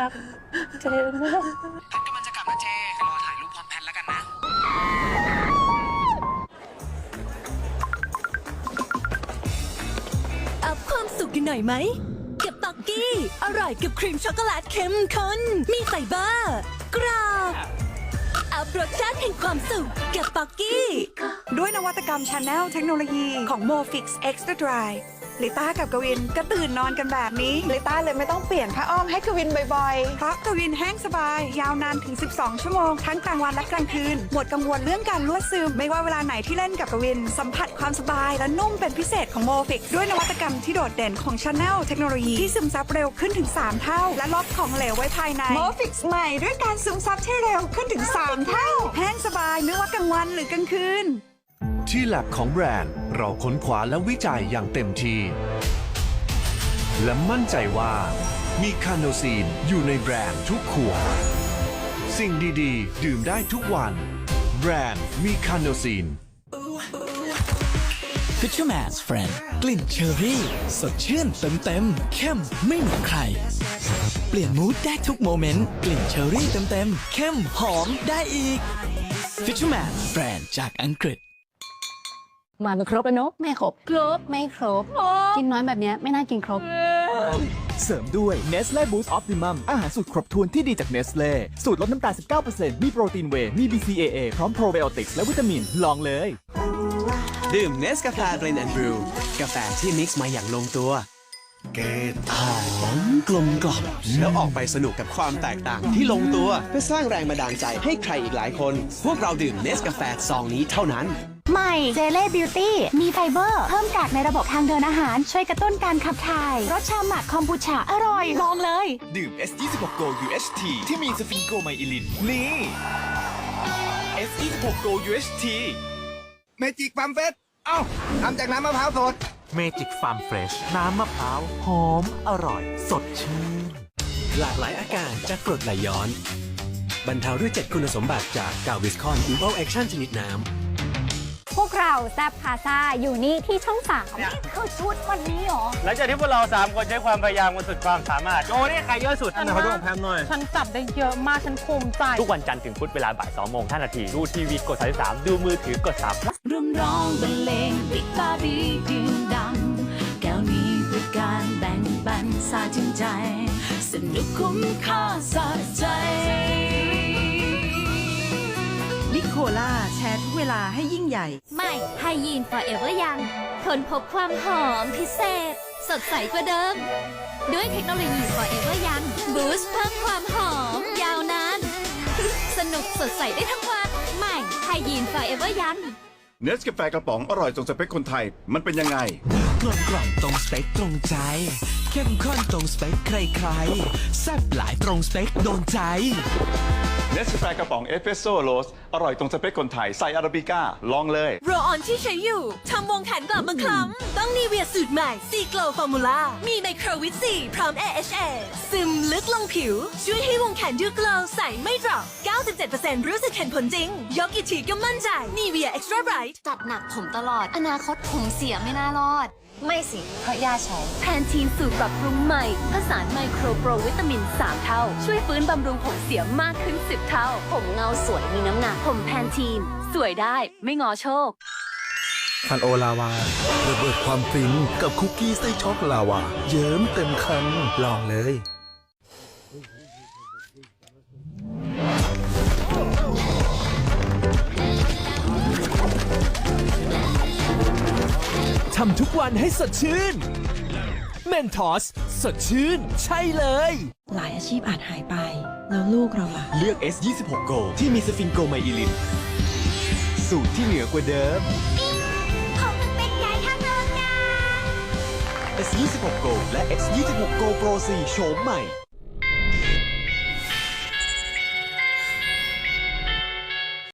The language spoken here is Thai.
รักเจมากแพทกำลังจะกลับนะเจ รอถ่ายรูปพร้อมแพทแล้วกันนะ อัพความสุขกันหน่อยไหม กับปักกี้ อร่อยกับครีมช็อกโกแลตเข้มข้น มีไฟเบอร์กรอบอัพรสชาติแห่งความสุขกับปักกี้ ด้วยนวัตกรรมชาแนลเทคโนโลยีของ MoFix Extra Dry ลิต้ากับกวินก็ตื่นนอนกันแบบนี้ ลิต้าเลยไม่ต้องเปลี่ยนผ้าอ้อมให้กวินบ่อยๆ เพราะกวินแห้งสบาย ยาวนานถึง 12 ชั่วโมง ทั้งกลางวันและกลางคืน หมดกังวลเรื่องการลวดซึม ไม่ว่าเวลาไหนที่เล่นกับกวิน สัมผัสความสบายและนุ่มเป็นพิเศษของ MoFix ด้วยนวัตกรรมที่โดดเด่นของชาแนลเทคโนโลยีที่ซึมซับเร็วขึ้นถึง 3 เท่า และล็อกของเหลวไว้ภายใน MoFix ใหม่ด้วยการซึมซับที่เร็วขึ้นถึง 3 เท่า แห้งสบายไม่ว่ากลางวันหรือกลางคืน ที่แลบของแบรนด์ เราค้นคว้าและวิจัยอย่างเต็มที่ และมั่นใจว่า มีคาโนซีนอยู่ในแบรนด์ทุกขวดสิ่งดีๆ ดื่มได้ทุกวัน แบรนด์มีคาโนซีน Fisherman's Friend กลิ่นเชอรี่ สดชื่นเต็มเต็มๆเข้มไม่เหมือนใคร เปลี่ยนมูดได้ทุกโมเมนต์ กลิ่นเชอรี่เต็มเต็มๆเข้มหอมได้อีก Fisherman's Friend จากอังกฤษ มาเป็นครบแล้วเนอะไม่ครบครบไม่ครบ กินน้อยแบบเนี้ยไม่น่ากินครบ เสริมด้วย Nestle Boost Optimum อาหารสูตรครบถ้วนที่ดีจาก Nestle สูตรลดน้ำตาล 19%มีโปรตีนเวย์ มี BCAA พร้อมโปรไบโอติกส์และวิตามิน ลองเลย ดื่มเนสกาแฟเบรนด์แอนด์บรูกาแฟที่มิกซ์มาอย่างลงตัว เกตหอมกลมกล่อมแล้วออกไปสนุกกับความแตกต่างที่ลงตัวเพื่อสร้างแรงบันดาลใจให้ใครอีกหลายคน พวกเราดื่มเนสกาแฟซองนี้เท่านั้น ใหม่เจเล่บิวตี้มีไฟเบอร์ เพิ่มกากในระบบทางเดินอาหาร ช่วยกระตุ้นการขับถ่าย รสชาหมักคอมบูชาอร่อย ลองเลย ดื่ม S26 Go UHT ที่มีสฟิงโกไมอิลิน นี่ S26 Go UHT เมจิกปั๊มเฟสเอ้าทำจากน้ำมะพร้าวสด เมจิกฟาร์มเฟรชน้ำมะพร้าว หอม อร่อย สดชื่น หลากหลายอาการจากกรดไหลย้อน บรรเทาด้วย 7 คุณสมบัติจากกาวิสคอนอิ v ว l แอคชั่นชนิดน้ำ พวกเราแซบพาซาอยู่นี่ที่ช่องสามนี่คือชุดวันนี้หรอ หลังจากที่พวกเรา 3 คนใช้ความพยายามกันสุดความสามารถโอ้นี่ใครเยอะสุดอันไหนขอดูของแพมหน่อย ฉันจับได้เยอะมาก ฉันภูมิใจ ทุกวันจันทร์ถึงพุธเวลาบ่าย2โมง5นาที ดูทีวีกด 33 ดูมือถือกด3 ร่วมร้องบรรเลงปิดตาบีดื่มดำแก้วนี้เพื่อการแบ่งปันสาจึงใจ สนุกคุ้มค่าสะใจนิโคล่าแชร์ทุกเวลาให้ยิ่งใหญ่ใหม่ไฮยีน Forever ยัง ทนพบความหอมพิเศษ สดใสกว่าเดิม ด้วยเทคโนโลยี Forever ยังบูสต์เพิ่มความหอม ยาวนาน สนุกสดใสได้ทั้งวัน ใหม่ไฮยีน Forever ยัง เนสกาแฟกระป๋องอร่อยตรงสเปคคนไทย มันเป็นยังไง กลมกล่อมตรงสเปคตรงใจ เข้มข้นตรงสเปคใครๆแซ่บหลายตรงสเปคโดนใจ เนสกาแฟกระป๋องเอสเปรสโซ่โรสอร่อยตรงสเปคคนไทย ใส่อาราบิก้า ลองเลย โรออนที่ใช้อยู่ทำวงแขนกลับมาคล้ำต้องนีเวียสูตรใหม่ซีโกลฟอร์มูล่ามีไมโครวิตซีพร้อม AHA ซึมลึกลงผิว ช่วยให้วงแขนดูโกลว์ใสไม่ดรอป97%รู้สึกเห็นผลจริง ยกกี่ทีก็มั่นใจนีเวียเอ็กซ์ตร้าไบรท์จัดหนักผมตลอด อนาคตผมเสียไม่น่ารอดไม่สิ เพราะย่าใช้ แพนทีนสูตรปรับปรุงใหม่ ผสานไมโครโปรวิตามิน 3 เท่า ช่วยฟื้นบำรุงผมเสียมากขึ้น 10 เท่า ผมเงาสวยมีน้ำหนัก ผมแพนทีน สวยได้ไม่งอโชค คันโอลาวา ระเบิดความฟินกับคุกกี้ไส้ช็อกลาวา เยิ้มเต็มคันลองเลยทำทุกวันให้สดชื่นเมนทอสสดชื่น ใช่เลย หลายอาชีพอาจหายไป แล้วลูกเราล่ะ เลือก S26 Go ที่มีสฟิงโกไมอิลิน สูตรที่เหนือกว่าเดิมผมเป็นใหญ่ทางเดินงาน S26 Go และ X26 Go Pro 4โฉมใหม่